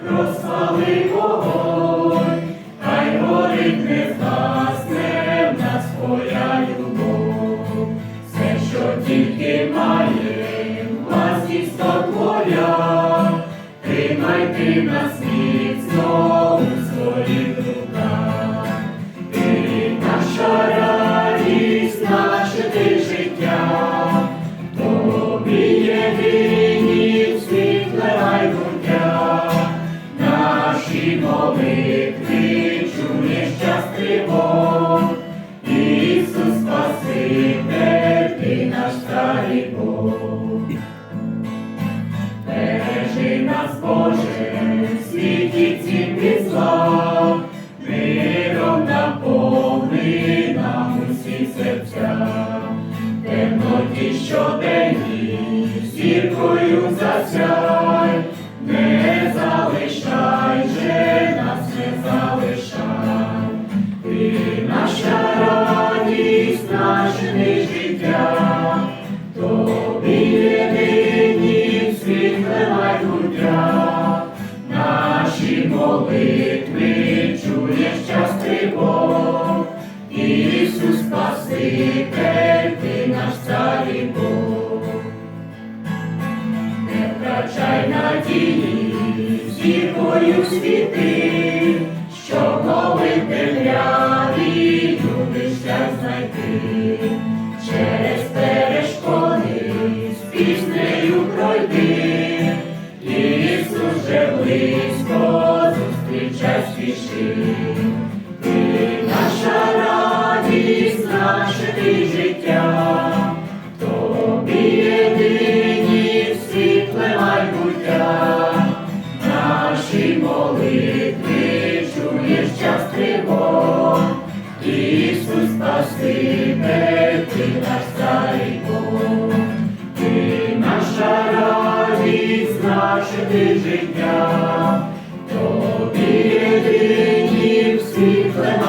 cross. Ісус Спаситель, наш старий Бог. Бережи нас, Боже, в світі миром наповни нам усі серця, темноті щоденні, зіркою засяй, не наше життя, тобі єдині світле майбуття, молитви чуєш тривог, Ісус Спаситель, ти наш цар Бог. Не втрачай надії, зіркою світи, Ти наша радість, наше ти життя, тобі єдині світле майбуття, наші молитви чуєш час Ісус Спаситель, ти наш царий Бог, ти наша радість, наше ти життя, тобі єдині світле